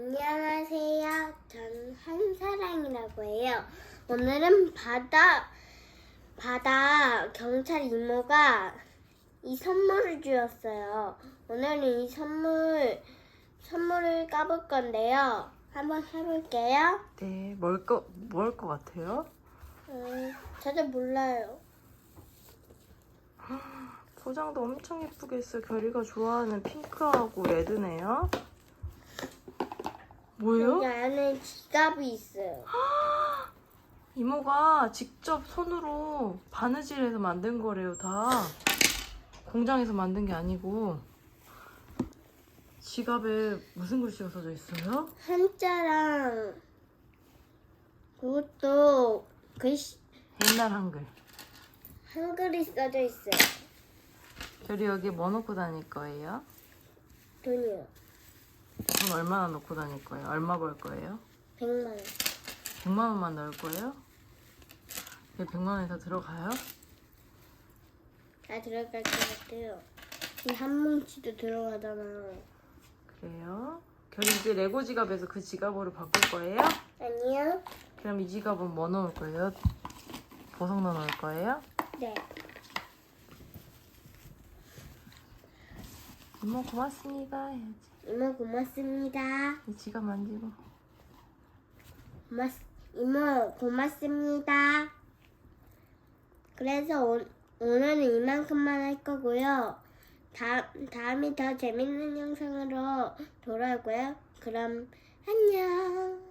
안녕하세요. 저는 한사랑이라고 해요. 오늘은 바다 바다 경찰 이모가 이 선물을 주었어요. 오늘은 이 선물 선물을 까볼 건데요. 한번 해볼게요. 네, 뭘 거, 뭘 것 같아요? 음, 저도 몰라요. 포장도 엄청 예쁘게 했어요. 결이가 좋아하는 핑크하고 레드네요. 여기 뭐예요? 안에 지갑이 있어요. 이모가 직접 손으로 바느질해서 만든 거래요, 다. 공장에서 만든 게 아니고. 지갑에 무슨 글씨가 써져 있어요? 한자랑 그것도 글씨 옛날 한글. 한글이 써져 있어요. 결이 여기 뭐 넣고 다닐 거예요? 돈이요. 돈 얼마나 넣고 다닐 거예요? 얼마 벌 거예요? 100만 원. 100만 원만 넣을 거예요? 네, 100만 원이 다 들어가요? 다 들어갈 것 같아요. 이 한 뭉치도 들어가잖아요. 그래요? 결이 이제 레고 지갑에서 그 지갑으로 바꿀 거예요? 아니요? 그럼 이 지갑은 뭐 넣을 거예요? 보석 넣을 거예요? 네. 이모 고맙습니다 해야지. 이모 고맙습니다. 이 지갑 만지고. 고맙, 이모 고맙습니다. 그래서 오, 오늘은 이만큼만 할 거고요. 다, 다음이 더 재밌는 영상으로 돌아오고요. 그럼 안녕.